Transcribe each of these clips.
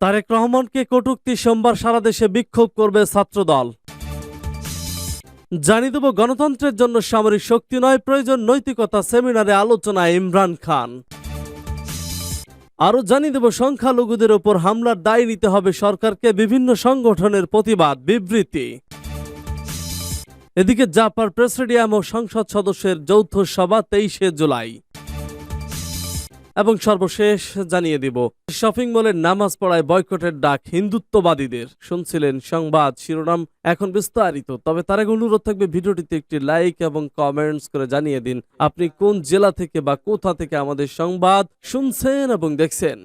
তারেক রহমানকে কটূক্তি সোমবার সারা দেশে বিক্ষোভ করবে ছাত্রদল। জানিয়ে দেব, গণতন্ত্রের জন্য সামরিক শক্তি নয়, প্রয়োজন নৈতিকতা, সেমিনারে আলোচনায় ইমরান খান। আরও জানিয়ে দেব, সংখ্যালঘুদের ওপর হামলার দায় নিতে হবে সরকারকে, বিভিন্ন সংগঠনের প্রতিবাদ, বিবৃতি। এদিকে জাপার প্রেসিডিয়াম ও সংসদ সদস্যের যৌথ সভা তেইশে জুলাই। এবং সর্বশেষ জানিয়ে দিব, শপিং মলের নামাজ পড়ায় বয়কটের ডাক হিন্দুত্ববাদীদের। শুনছিলেন সংবাদ শিরোনাম এখন বিস্তারিত, তবে তার আগে অনুরোধ থাকবে ভিডিওটিতে একটি লাইক এবং কমেন্টস করে জানিয়ে দিন, আপনি কোন জেলা থেকে বা কোথা থেকে আমাদের সংবাদ শুনছেন এবং দেখছেন।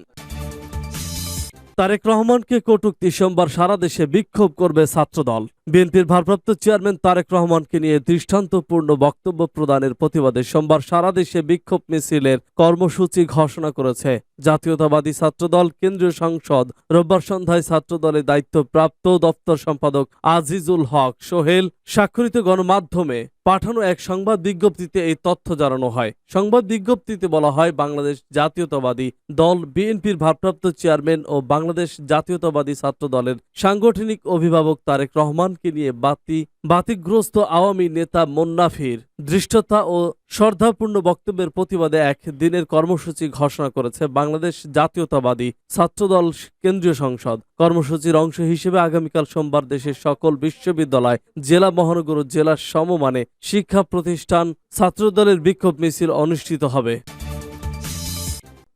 তারেক রহমানকে কটূক্তি, সোমবার সারা দেশে বিক্ষোভ করবে ছাত্রদল। বিএনপির ভারপ্রাপ্ত চেয়ারম্যান তারেক রহমানকে নিয়ে দৃষ্টান্তপূর্ণ বক্তব্য প্রদানের প্রতিবাদে সোমবার সারা দেশে বিক্ষোভ মিছিলের কর্মসূচি ঘোষণা করেছে। জাতীয়তাবাদী ছাত্রদল কেন্দ্রীয় সংসদ রোববার সন্ধ্যায় ছাত্রদলের দায়িত্বপ্রাপ্ত দপ্তর সম্পাদক আজিজুল হক সোহেল স্বাক্ষরিত গণমাধ্যমে পাঠানো এক সংবাদ বিজ্ঞপ্তিতে এই তথ্য জানানো হয়। সংবাদ বিজ্ঞপ্তিতে বলা হয়, বাংলাদেশ জাতীয়তাবাদী দল বিএনপির ভারপ্রাপ্ত চেয়ারম্যান ও বাংলাদেশ জাতীয়তাবাদী ছাত্র দলের সাংগঠনিক অভিভাবক তারেক রহমানকে নিয়ে বাতি, বাতিগ্রস্ত আওয়ামী নেতা মোন্নাফির দৃষ্টতা ও শ্রদ্ধাপূর্ণ বক্তব্যের প্রতিবাদে এক দিনের কর্মসূচি ঘোষণা করেছে বাংলাদেশ জাতীয়তাবাদী ছাত্রদল কেন্দ্রীয় সংসদ। কর্মসূচির অংশ হিসেবে আগামীকাল সোমবার দেশের সকল বিশ্ববিদ্যালয়, জেলা মহানগর জেলার সমমানে শিক্ষা প্রতিষ্ঠান ছাত্রদলের বিক্ষোভ মিছিল অনুষ্ঠিত হবে।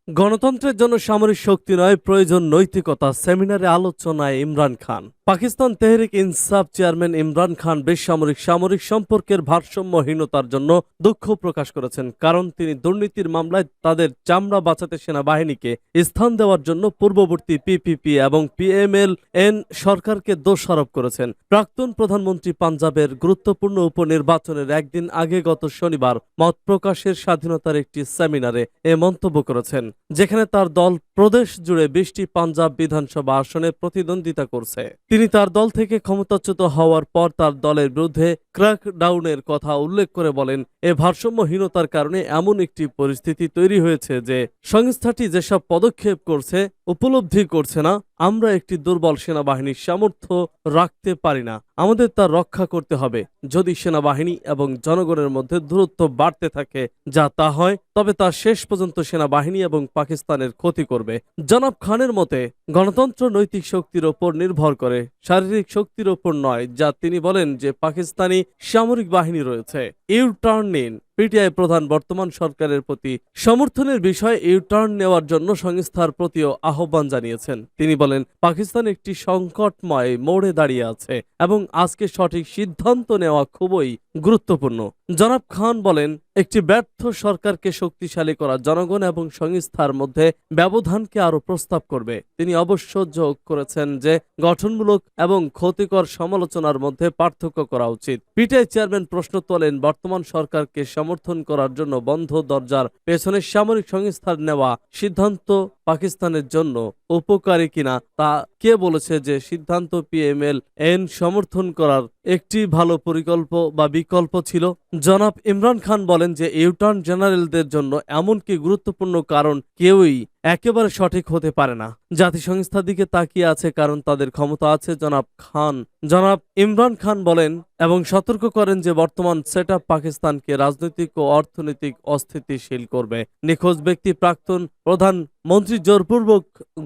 গণতন্ত্রের জন্য সামরিক শক্তি নয়, প্রয়োজন নৈতিকতা, সেমিনারে আলোচনায় ইমরান খান। পাকিস্তান তেহরিক ইনসাফ চেয়ারম্যান ইমরান খান বেসামরিক সামরিক সম্পর্কের ভারসাম্যহীনতার জন্য দুঃখ প্রকাশ করেছেন, কারণ তিনি দুর্নীতির মামলায় তাদের চামড়া বাঁচাতে সেনাবাহিনীকে স্থান দেওয়ার জন্য পূর্ববর্তী পিপিপি এবং পিএমএল এন সরকারকে দোষারোপ করেছেন। প্রাক্তন প্রধানমন্ত্রী পাঞ্জাবের গুরুত্বপূর্ণ উপনির্বাচনের একদিন আগে গত শনিবার মত প্রকাশের স্বাধীনতার একটি সেমিনারে এ মন্তব্য করেছেন, যেখানে তার দল প্রদেশ জুড়ে বিশটি পাঞ্জাব বিধানসভা আসনে প্রতিদ্বন্দ্বিতা করছে। তিনি তার দল থেকে ক্ষমতাচ্যুত হওয়ার পর তার দলের বিরুদ্ধে ক্র্যাকডাউনের কথা উল্লেখ করে বলেন। এ ভারসাম্যহীনতার কারণে এমন একটি পরিস্থিতি তৈরি হয়েছে যে সংস্থাটি যেসব পদক্ষেপ করছে উপলব্ধি করছে না, আমরা একটি দুর্বল সেনাবাহিনীর সামর্থ্য রাখতে পারি না। আমাদের তা রক্ষা করতে হবে। যদি সেনাবাহিনী এবং জনগণের মধ্যে দূরত্ব বাড়তে থাকে, যা তা হয়, তবে তা শেষ পর্যন্ত সেনাবাহিনী এবং পাকিস্তানের ক্ষতি করবে। জনাব খানের মতে, গণতন্ত্র নৈতিক শক্তির ওপর নির্ভর করে, শারীরিক শক্তির ওপর নয়, যা তিনি বলেন যে পাকিস্তানি সামরিক বাহিনী রয়েছে। ইউ টার্ন নিন পিটিআই প্রধান বর্তমান সরকারের প্রতি সমর্থনের বিষয়ে ইউটার্ন নেওয়ার জন্য সংস্থার প্রতিও আহ্বান জানিয়েছেন। তিনি বলেন, পাকিস্তান একটি সংকটময় মোড়ে দাঁড়িয়ে আছে এবং আজকে সঠিক সিদ্ধান্ত নেওয়া খুবই গুরুত্বপূর্ণ। জনাব খান বলেন, একটি ব্যর্থ সরকারকে শক্তিশালী করা জনগণ এবং সংস্থার মধ্যে ব্যবধানকে আরও প্রস্তাব করবে। তিনি অবশ্য যোগ করেছেন যে, গঠনমূলক এবং ক্ষতিকর সমালোচনার মধ্যে পার্থক্য করা উচিত। পিটিআই চেয়ারম্যান প্রশ্ন তোলেন, বর্তমান সরকারকে সমর্থন করার জন্য বন্ধ দরজার পেছনে সামরিক সংস্থার নেওয়া সিদ্ধান্ত পাকিস্তানের জন্য উপকারী কিনা তা কে বলেছে যে সিদ্ধান্ত পিএমএল এন সমর্থন করার একটি ভালো পরিকল্প বা বিকল্প ছিল? জনাব ইমরান খান বলেন যে ইউটার্ন জেনারেলদের জন্য এমনকি গুরুত্বপূর্ণ কারণ কেউই একেবারে সঠিক হতে পারে না। জাতিসংস্থার দিকে তাকিয়ে আছে কারণ তাদের ক্ষমতা আছে, জনাব খান। জনাব ইমরান খান বলেন এবং সতর্ক করেন যে বর্তমান সেট পাকিস্তানকে রাজনৈতিক ও অর্থনৈতিক অস্থিতিশীল করবে। নিখোঁজ ব্যক্তি প্রাক্তন প্রধান মন্ত্রী জোরপূর্বক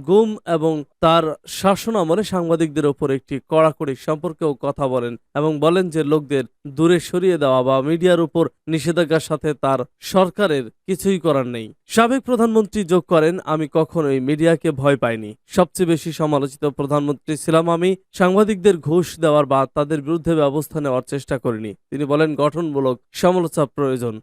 গুম এবং তার শাসনামলে সাংবাদিকদের ওপর একটি কড়াকড়ি সম্পর্কেও কথা বলেন এবং বলেন যে লোকদের দূরে সরিয়ে দেওয়া বা মিডিয়ার উপর নিষেধাজ্ঞার সাথে তার সরকারের কিছুই করার নেই। সাবেক প্রধানমন্ত্রী যোগ করেন, আমি কখনোই মিডিয়াকে ভয় পাইনি। সবচেয়ে বেশি সমালোচিত প্রধানমন্ত্রী ছিলাম আমি। সাংবাদিকদের ঘুষ দেওয়ার বা তাদের বিরুদ্ধে ব্যবস্থা নেওয়ার চেষ্টা করিনি। তিনি বলেন, গঠনমূলক সমালোচনা প্রয়োজন।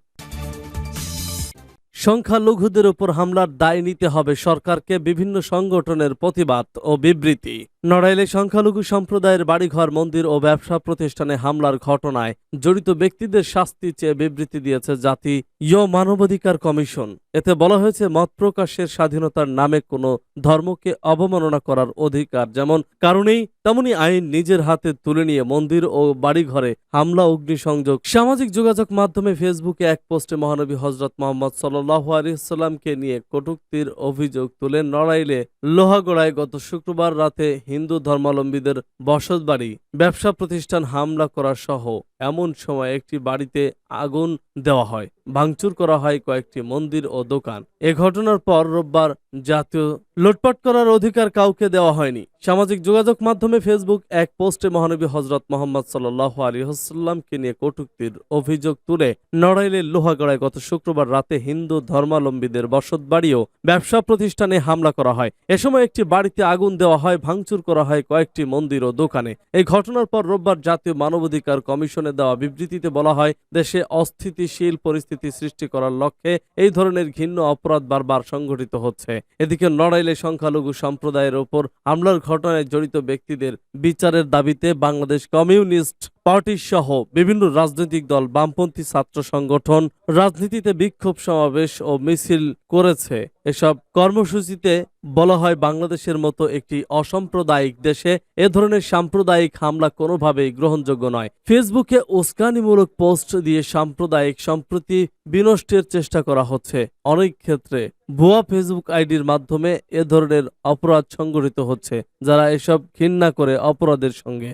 সংখ্যালঘুদের উপর হামলার দায় নিতে হবে সরকারকে। বিভিন্ন সংগঠনের প্রতিবাদ ও বিবৃতি। নড়াইলে সংখ্যালঘু সম্প্রদায়ের বাড়িঘর, মন্দির ও ব্যবসা প্রতিষ্ঠানে হামলার ঘটনায় জড়িত ব্যক্তিদের শাস্তি চেয়ে বিবৃতি দিয়েছে জাতীয় মানবাধিকার কমিশন। এতে বলা হয়েছে, মত প্রকাশের স্বাধীনতার নামে কোনো ধর্মকে অবমাননা করার অধিকার যেমন কারণেই তেমনি আইন নিজের হাতে তুলে নিয়ে মন্দির ও বাড়িঘরে হামলা, অগ্নিসংযোগ, সামাজিক যোগাযোগ মাধ্যমে ফেসবুকে এক পোস্টে মহানবী হজরত মোহাম্মদ সাল্লাহ আলিয়াল্লামকে নিয়ে কটূক্তির অভিযোগ তুলে নড়াইলে লোহাগড়ায় গত শুক্রবার রাতে হিন্দু ধর্মাবলম্বীদের বসত বাড়ি ব্যবসা প্রতিষ্ঠান হামলা করা সহ এমন সময় একটি বাড়িতে আগুন দেওয়া হয়। ভাঙচুর করা হয় কয়েকটি মন্দির ও দোকান। এ ঘটনার পর রোববার জাতীয় লুটপাট করার অধিকার কাউকে দেওয়া হয়নি। সামাজিক যোগাযোগ মাধ্যমে ফেসবুক এক পোস্টে মহানবী হজরত মোহাম্মদ সাল্লাহ আলী হাসাল্লামকে নিয়ে কটূক্তির অভিযোগ তুলে নড়াইলের লোহাগড়ায় গত শুক্রবার রাতে হিন্দু ধর্মাবলম্বীদের বসত বাড়িও ব্যবসা প্রতিষ্ঠানে হামলা করা হয়। এ সময় একটি বাড়িতে আগুন দেওয়া হয়, ভাঙচুর করা হয় কয়েকটি মন্দির ও দোকানে। এই ঘটনার পর রোববার জাতীয় মানবাধিকার কমিশনে দেওয়া বিবৃতিতে বলা হয়, দেশে অস্থিতিশীল পরিস্থিতি সৃষ্টি করার লক্ষ্যে এই ধরনের ঘৃণ্য অপরাধ বারবার সংঘটিত হচ্ছে। এদিকে নড়াইলে সংখ্যালঘু সম্প্রদায়ের ওপর হামলার ঘটনায় জড়িত ব্যক্তিদের বিচারের দাবিতে বাংলাদেশ কমিউনিস্ট পার্টি সহ বিভিন্ন রাজনৈতিক দল, বামপন্থী ছাত্র সংগঠন রাজনীতিতে বিক্ষোভ সমাবেশ ও মিছিল করেছে। এসব কর্মসূচিতে বলা হয় বাংলাদেশের মতো একটি অসাম্প্রদায়িক দেশে এ ধরনের সাম্প্রদায়িক হামলা কোনোভাবেই গ্রহণযোগ্য নয়। ফেসবুকে উস্কানিমূলক পোস্ট দিয়ে সাম্প্রদায়িক সম্প্রতি বিনষ্টের চেষ্টা করা হচ্ছে। অনেক ক্ষেত্রে ভুয়া ফেসবুক আইডির মাধ্যমে এ ধরনের অপরাধ সংগঠিত হচ্ছে, যারা এসব ঘৃণা করে অপরাধের সঙ্গে।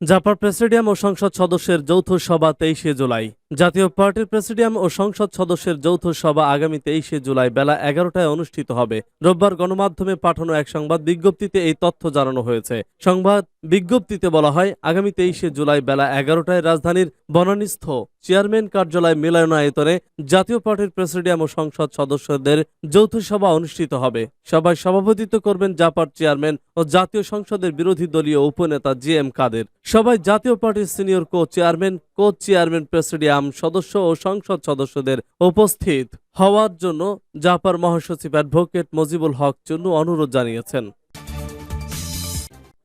জাপার প্রেসিডিয়াম ও সংসদ সদস্যের যৌথ সভা তেইশে জুলাই। জাতীয় পার্টির প্রেসিডিয়াম ও সংসদ সদস্যের যৌথ সভা আগামী তেইশে জুলাই বেলা এগারোটায় অনুষ্ঠিত হবে। রোববার গণমাধ্যমে পাঠানো এক সংবাদ বিজ্ঞপ্তিতে এই তথ্য জানানো হয়েছে। সংবাদ বিজ্ঞপ্তিতে বলা হয়, আগামী তেইশে জুলাই বেলা এগারোটায় রাজধানীর বনানীস্থ চেয়ারম্যান কার্যালয় মিলনায়তনে জাতীয় পার্টির প্রেসিডিয়াম ও সংসদ সদস্যদের যৌথ সভা অনুষ্ঠিত হবে। সভায় সভাপতিত্ব করবেন জাপার চেয়ারম্যান ও জাতীয় সংসদের বিরোধী দলীয় উপনেতা জি এম কাদের। সভায় জাতীয় পার্টির senior co chairman co chairman presidium সদস্য ও সংসদ সদস্যদের উপস্থিত হওয়ার জন্য জাপার মহাসচিব অ্যাডভোকেট মজিবুল হক চুন্নু অনুরোধ জানিয়েছেন।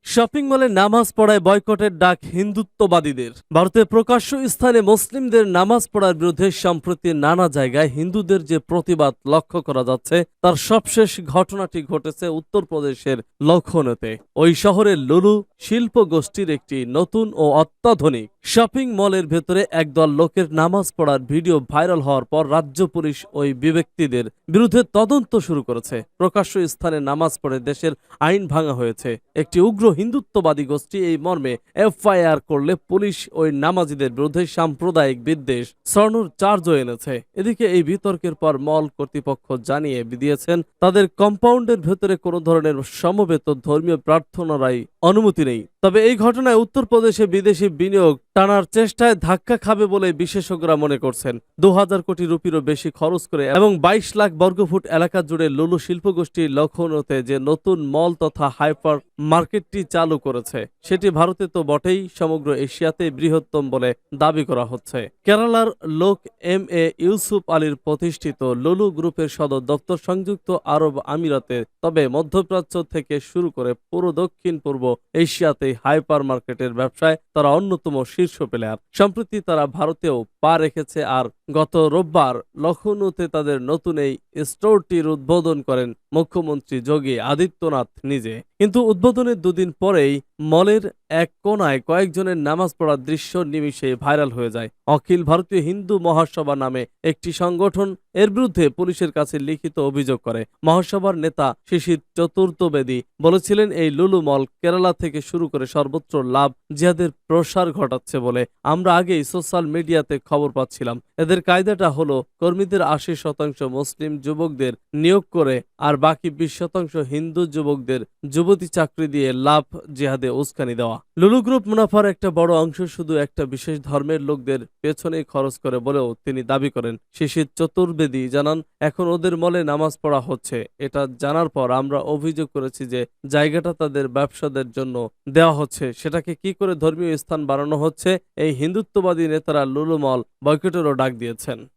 শপিং মলে নামাজ পড়ায় বয়কটের ডাক হিন্দুত্ববাদীদের। ভারতের প্রকাশ্য স্থানে মুসলিমদের নামাজ পড়ার বিরুদ্ধে সম্প্রতি নানা জায়গায় হিন্দুদের যে প্রতিবাদ লক্ষ্য করা যাচ্ছে, তার সবশেষ ঘটনাটি ঘটেছে উত্তরপ্রদেশের লক্ষণতে ওই শহরের লুলু শিল্প গোষ্ঠীর একটি নতুন ও অত্যাধুনিক শপিং মলের ভেতরে একদল লোকের নামাজ পড়ার ভিডিও ভাইরাল হওয়ার পর রাজ্য পুলিশ ওই ব্যক্তিদের বিরুদ্ধে তদন্ত শুরু করেছে। প্রকাশ্য স্থানে নামাজ পড়ে দেশের আইন ভাঙা হয়েছে। একটি উগ্র হিন্দুত্ববাদী গোষ্ঠী এই মর্মে এফআইআর করলে পুলিশ ওই নামাজিদের বিরুদ্ধে সাম্প্রদায়িক বিদ্বেষ স্বর্ণর চার্জও এনেছে। এদিকে এই বিতর্কের পর মল কর্তৃপক্ষ জানিয়ে দিয়েছেন, তাদের কম্পাউন্ডের ভেতরে কোনো ধরনের সমবেত ধর্মীয় প্রার্থনারাই অনুমতি নেই। তবে এই ঘটনায় উত্তরপ্রদেশে বিদেশি বিনিয়োগ টানার চেষ্টায় ধাক্কা খাবে বলে বিশেষজ্ঞরা মনে করছেন। দু হাজার কোটি রুপিরও বেশি খরচ করে এবং বাইশ লাখ বর্গফুট এলাকা জুড়ে লুলু শিল্পগোষ্ঠীর লক্ষণতে যে নতুন মল তথা হাইপার মার্কেটটি চালু করেছে। সেটি ভারতে তো বটেই, সমগ্র এশিয়াতে বৃহত্তম বলে দাবি করা হচ্ছে। কেরালার লোক এম এ ইউসুফ আলীর প্রতিষ্ঠিত লুলু গ্রুপের সদর দপ্তর সংযুক্ত আরব আমিরাতে, তবে মধ্যপ্রাচ্য থেকে শুরু করে পুরো দক্ষিণ পূর্ব এশিয়াতে হাইপার মার্কেটের ব্যবসায় তারা অন্যতম শীর্ষ প্লেয়ার সম্প্রতি তারা ভারতেও পা রেখেছে আর গত রোববার লখনৌতে তাদের নতুন এই স্টোরটির উদ্বোধন করেন মুখ্যমন্ত্রী যোগী আদিত্যনাথ নিজে। কিন্তু উদ্বোধনের দুদিন পরেই মলের এক কোনায় কয়েকজনের নামাজ পড়ার দৃশ্য নিমিষে ভাইরাল হয়ে যায়। অখিল ভারতীয় হিন্দু মহাসভা নামে একটি সংগঠন এর বিরুদ্ধে পুলিশের কাছে লিখিত অভিযোগ করে। মহাসভার নেতা শিশির চতুর্থবেদী বলেছিলেন, এই লুলু মল কেরালা থেকে শুরু করে সর্বত্র লাভ, জিহাদের প্রসার ঘটাচ্ছে বলে আমরা আগেই সোশ্যাল মিডিয়াতে খবর পাচ্ছিলাম। এদের কায়দাটা হলো, কর্মীদের আশি শতাংশ মুসলিম যুবকদের নিয়োগ করে আর বাকি বিশ শতাংশ হিন্দু যুবকদের যুবতী চাকরি দিয়ে লাভ জিহাদে উস্কানি দেওয়া। লুলু গ্রুপ মুনাফার একটা বড় অংশ শুধু একটা বিশেষ ধর্মের লোকদের পেছনেই খরচ করে বলেও তিনি দাবি করেন। শিশির চতুর্বেদী জানান, এখন ওদের মলে নামাজ পড়া হচ্ছে। এটা জানার পর আমরা অভিযোগ করেছি যে জায়গাটা তাদের ব্যবসাদের জন্য দেওয়া হচ্ছে। সেটাকে কি করে ধর্মীয় স্থান বানানো হচ্ছে? এই হিন্দুত্ববাদী নেতারা লুলু মল বয়কটেরও ডাক দিয়েছেন।